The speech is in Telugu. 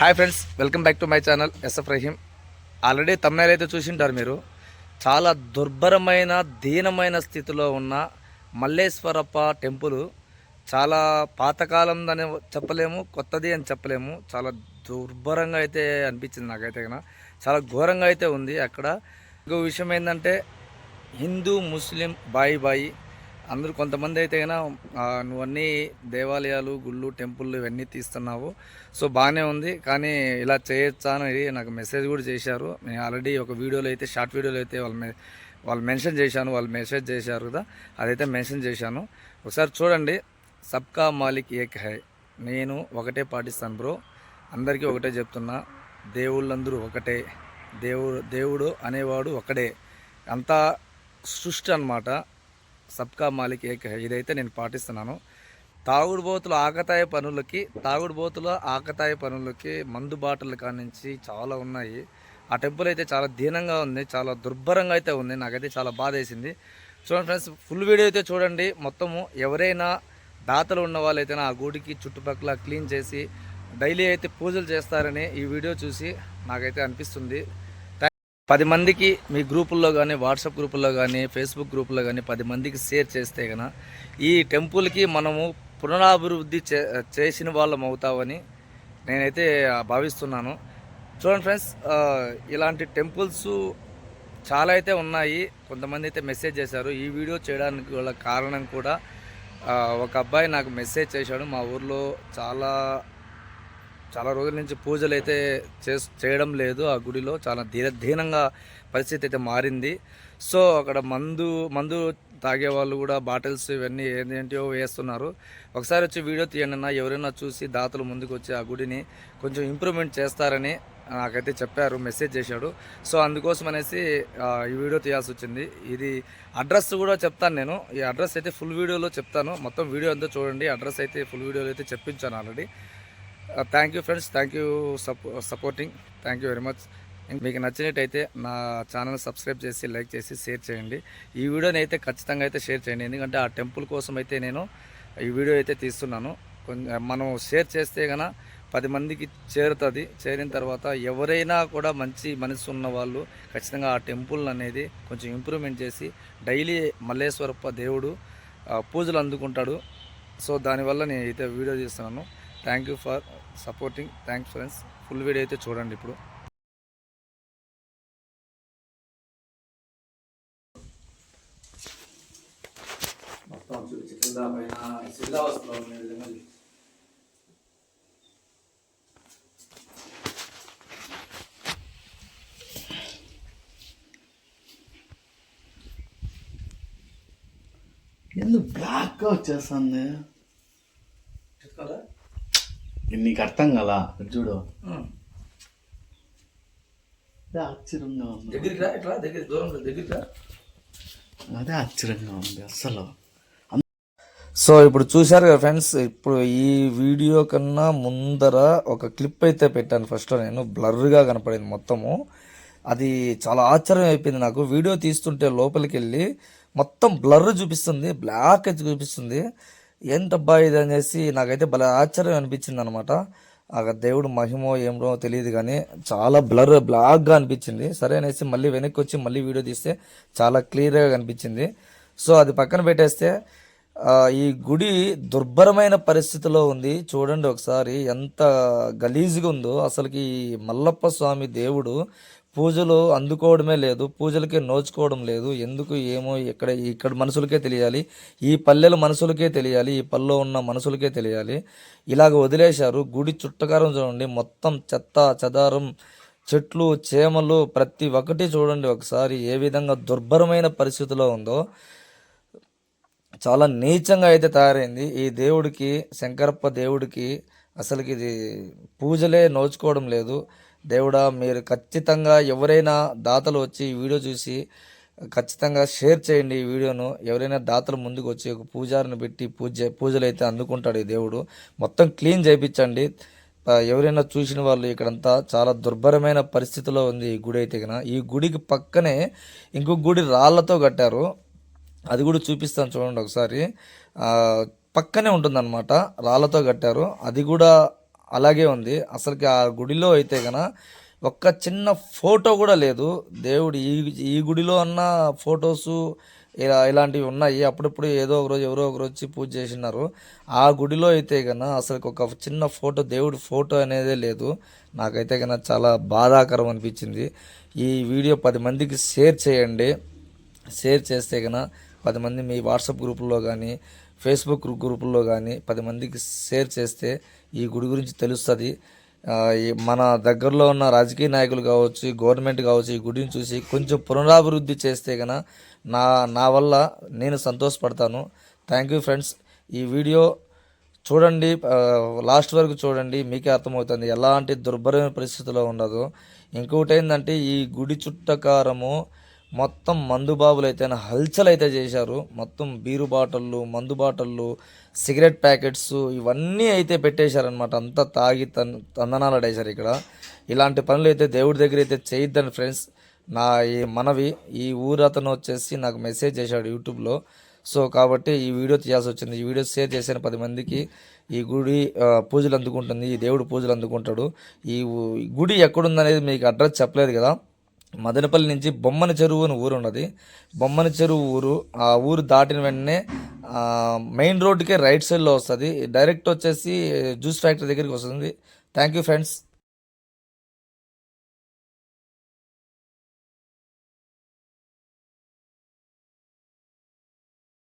Hi friends welcome back to my channel SF Rahim. Already తమిళ అయితే చూసింటారు మీరు. చాలా దుర్భరమైన దీనమైన స్థితిలో ఉన్న మల్లేశ్వరప్ప టెంపుల్ చాలా పాతకాలం అని చెప్పలేము కొత్తది అని చెప్పలేము. చాలా దుర్భరంగా అయితే అనిపించింది నాకైతే కన్నా చాలా ఘోరంగా అయితే ఉంది అక్కడ. ఇంకో విషయం ఏంటంటే హిందూ ముస్లిం బాయి బాయి అందరూ కొంతమంది అయితే అయినా నువ్వన్నీ దేవాలయాలు గుళ్ళు టెంపుల్ ఇవన్నీ తీస్తున్నావు. సో బాగానే ఉంది. కానీ ఇలా చేయొచ్చా అని నాకు మెసేజ్ కూడా చేశారు. నేను ఆల్రెడీ ఒక వీడియోలో అయితే షార్ట్ వీడియోలో అయితే వాళ్ళు వాళ్ళు మెన్షన్ చేశాను. వాళ్ళు మెసేజ్ చేశారు కదా అదైతే మెన్షన్ చేశాను. ఒకసారి చూడండి. సబ్కా మాలిక్ ఏక్ హై. నేను ఒకటే పాటిస్తాను బ్రో. అందరికీ ఒకటే చెప్తున్నా. దేవుళ్ళందరూ ఒకటే. దేవుడు దేవుడు అనేవాడు ఒకడే. అంతా సృష్టి అనమాట సబ్కా మాలిక్ ఏక ఇదైతే నేను పాటిస్తున్నాను. తాగుడుబోతుల ఆకతాయ పనులకి తాగుడుబోతుల ఆకతాయ పనులకి మందు బాటల కానించి చాలా ఉన్నాయి. ఆ టెంపుల్ అయితే చాలా దీనంగా ఉంది చాలా దుర్భరంగా అయితే ఉంది. నాకైతే చాలా బాధ వేసింది చూడండి ఫ్రెండ్స్ ఫుల్ వీడియో అయితే చూడండి. మొత్తము ఎవరైనా దాతలు ఉన్న వాళ్ళైతే ఆ గుడికి చుట్టుపక్కల క్లీన్ చేసి డైలీ అయితే పూజలు చేస్తారని ఈ వీడియో చూసి నాకైతే అనిపిస్తుంది. పది మందికి మీ గ్రూపుల్లో కానీ వాట్సాప్ గ్రూపుల్లో కానీ ఫేస్బుక్ గ్రూపుల్లో కానీ పది మందికి షేర్ చేస్తే కనుక ఈ టెంపుల్కి మనము పునరాభివృద్ధి చే చేసిన వాళ్ళం అవుతామని నేనైతే భావిస్తున్నాను. చూడండి ఫ్రెండ్స్ ఇలాంటి టెంపుల్స్ చాలా అయితే ఉన్నాయి. కొంతమంది అయితే మెసేజ్ చేశారు. ఈ వీడియో చేయడానికి గల కారణం కూడా ఒక అబ్బాయి నాకు మెసేజ్ చేశాడు. మా ఊర్లో చాలా చాలా రోజుల నుంచి పూజలు అయితే చేస్ చేయడం లేదు ఆ గుడిలో. చాలా దీన దీనంగా పరిస్థితి అయితే మారింది. సో అక్కడ మందు మందు తాగే వాళ్ళు కూడా బాటిల్స్ ఇవన్నీ ఏంటో వేస్తున్నారు. ఒకసారి వచ్చి వీడియో తీయండి అన్న. ఎవరైనా చూసి దాతలు ముందుకు వచ్చి ఆ గుడిని కొంచెం ఇంప్రూవ్మెంట్ చేస్తారని నాకైతే చెప్పారు మెసేజ్ చేశాడు. సో అందుకోసం అనేసి ఈ వీడియో తీయాల్సి వచ్చింది. ఇది అడ్రస్ కూడా చెప్తాను నేను. ఈ అడ్రస్ అయితే ఫుల్ వీడియోలో చెప్తాను. మొత్తం వీడియో అంతా చూడండి. అడ్రస్ అయితే ఫుల్ వీడియోలో అయితే చెప్పించాను already. Thank you friends thank you సపో supporting thank you very much మీకు నచ్చినట్టయితే నా ఛానల్ సబ్స్క్రైబ్ చేసి లైక్ చేసి షేర్ చేయండి. ఈ వీడియోని అయితే ఖచ్చితంగా అయితే షేర్ చేయండి. ఎందుకంటే ఆ టెంపుల్ కోసం అయితే నేను ఈ వీడియో అయితే తీస్తున్నాను. కొంచెం మనం షేర్ చేస్తే గన పది మందికి చేరుతుంది. చేరిన తర్వాత ఎవరైనా కూడా మంచి మనసు ఉన్న వాళ్ళు ఖచ్చితంగా ఆ టెంపుల్ అనేది కొంచెం ఇంప్రూవ్మెంట్ చేసి డైలీ మల్లేశ్వరప్ప దేవుడు పూజలు అందుకుంటాడు. సో దానివల్ల నేను అయితే వీడియో చేస్తున్నాను thank you for supporting thanks friends full video అయితే చూడండి ఇప్పుడు మొత్తం చూపించి కింద పైన. ఎందుకు బ్లాక్గా వచ్చేస్తుంది? నీకు అర్థం కదా? చూడు. ఆశ్చర్యంగా ఉంది. దగ్గరికి రా ఇట్లా దగ్గర దగ్గరికి రా. అదే ఆశ్చర్యంగా ఉంది అస్సలు. సో ఇప్పుడు చూశారు కదా ఫ్రెండ్స్ ఇప్పుడు ఈ వీడియో కన్నా ముందర ఒక క్లిప్ అయితే పెట్టాను ఫస్ట్లో నేను బ్లర్గా కనపడింది మొత్తము. అది చాలా ఆశ్చర్యం అయిపోయింది నాకు. వీడియో తీస్తుంటే లోపలికి వెళ్ళి మొత్తం బ్లర్ చూపిస్తుంది బ్లాక్ అయితే చూపిస్తుంది. ఏంటబ్బా ఇది అనేసి నాకైతే భలే ఆశ్చర్యం అనిపించింది అనమాట ఆ దేవుడు మహిమో ఏమో తెలియదు కానీ చాలా బ్లర్ బ్లాక్గా అనిపించింది. సరే అనేసి మళ్ళీ వెనక్కి వచ్చి మళ్ళీ వీడియో తీస్తే చాలా క్లియర్గా కనిపించింది. సో అది పక్కన పెట్టేస్తే ఈ గుడి దుర్భరమైన పరిస్థితిలో ఉంది. చూడండి ఒకసారి ఎంత గలీజ్గా ఉందో. అసలుకి ఈ మల్లప్ప స్వామి దేవుడు పూజలు అందుకోవడమే లేదు పూజలకే నోచుకోవడం లేదు. ఎందుకు ఏమో ఇక్కడ ఇక్కడ మనుషులకే తెలియాలి ఈ పల్లెల మనుషులకే తెలియాలి ఈ పల్లెలో ఉన్న మనుషులకే తెలియాలి. ఇలాగ వదిలేశారు. గుడి చుట్టకారం చూడండి మొత్తం చెత్త చెదారం చెట్లు చేమలు ప్రతి ఒక్కటి చూడండి ఒకసారి ఏ విధంగా దుర్భరమైన పరిస్థితిలో ఉందో. చాలా నీచంగా అయితే తయారైంది. ఈ దేవుడికి శంకరప్ప దేవుడికి అసలుకి ఇది పూజలే నోచుకోవడం లేదు. దేవుడా మీరు ఖచ్చితంగా ఎవరైనా దాతలు వచ్చి ఈ వీడియో చూసి ఖచ్చితంగా షేర్ చేయండి ఈ వీడియోను. ఎవరైనా దాతలు ముందుకు వచ్చి ఒక పూజారిని పెట్టి పూజ పూజలు అయితే అందుకుంటాడు ఈ దేవుడు. మొత్తం క్లీన్ చేయించండి. ఎవరైనా చూసిన వాళ్ళు ఇక్కడంతా చాలా దుర్భరమైన పరిస్థితిలో ఉంది ఈ గుడి అయితే కనుక ఈ గుడికి పక్కనే ఇంకొక గుడి రాళ్ళతో కట్టారు. అది కూడా చూపిస్తాను చూడండి ఒకసారి. పక్కనే ఉంటుందన్నమాట. రాళ్ళతో కట్టారు. అది కూడా అలాగే ఉంది. అసలుకి ఆ గుడిలో అయితే గన ఒక్క చిన్న ఫోటో కూడా లేదు. దేవుడు ఈ ఈ గుడిలో అన్న ఫొటోసు ఇలా ఇలాంటివి ఉన్నాయి. అప్పుడప్పుడు ఏదో ఒకరోజు ఎవరో ఒకరోజు వచ్చి పూజ చేసినారు. ఆ గుడిలో అయితే కన్నా అసలు ఒక చిన్న ఫోటో దేవుడి ఫోటో అనేదే లేదు. నాకైతే కన్నా చాలా బాధాకరం అనిపించింది. ఈ వీడియో పది మందికి షేర్ చేయండి. షేర్ చేస్తే కన్నా పది మంది మీ వాట్సాప్ గ్రూపుల్లో కానీ ఫేస్బుక్ గ్రూపుల్లో కానీ పది మందికి షేర్ చేస్తే ఈ గుడి గురించి తెలుస్తుంది. మన దగ్గరలో ఉన్న రాజకీయ నాయకులు కావచ్చు గవర్నమెంట్ కావచ్చు ఈ గుడిని చూసి కొంచెం పునరాభివృద్ధి చేస్తే కన నా నా వల్ల నేను సంతోషపడతాను. థ్యాంక్ యూ ఫ్రెండ్స్ ఈ వీడియో చూడండి లాస్ట్ వరకు చూడండి మీకే అర్థమవుతుంది ఎలాంటి దుర్భరమైన పరిస్థితిలో ఉండదు ఇంకొకటి ఏంటంటే ఈ గుడి చుట్టకారము మొత్తం మందు బాబులు అయితే హల్చల్ అయితే చేశారు. మొత్తం బీరు బాటళ్ళు మందు బాటళ్ళు సిగరెట్ ప్యాకెట్స్ ఇవన్నీ అయితే పెట్టేశారనమాట అంతా తాగి తన్ తందనాలాడేశారు ఇక్కడ. ఇలాంటి పనులు అయితే దేవుడి దగ్గర అయితే చేయొద్దని ఫ్రెండ్స్. నా ఈ మనవి ఈ ఊరు అతను వచ్చేసి నాకు మెసేజ్ చేశాడు యూట్యూబ్లో సో కాబట్టి ఈ వీడియో తీయాల్సి వచ్చింది. ఈ వీడియో షేర్ చేసిన పది మందికి ఈ గుడి పూజలు అందుకుంటుంది. ఈ దేవుడు పూజలు అందుకుంటాడు. ఈ గుడి ఎక్కడుందనేది మీకు అడ్రస్ చెప్పలేదు కదా. మదనపల్లి నుంచి బొమ్మని చెరువు అని ఊరు ఉన్నది. బొమ్మని చెరువు ఊరు ఆ ఊరు దాటిన వెంటనే మెయిన్ రోడ్డుకే రైట్ సైడ్లో వస్తుంది. డైరెక్ట్ వచ్చేసి జ్యూస్ ఫ్యాక్టరీ దగ్గరికి వస్తుంది. Thank you friends.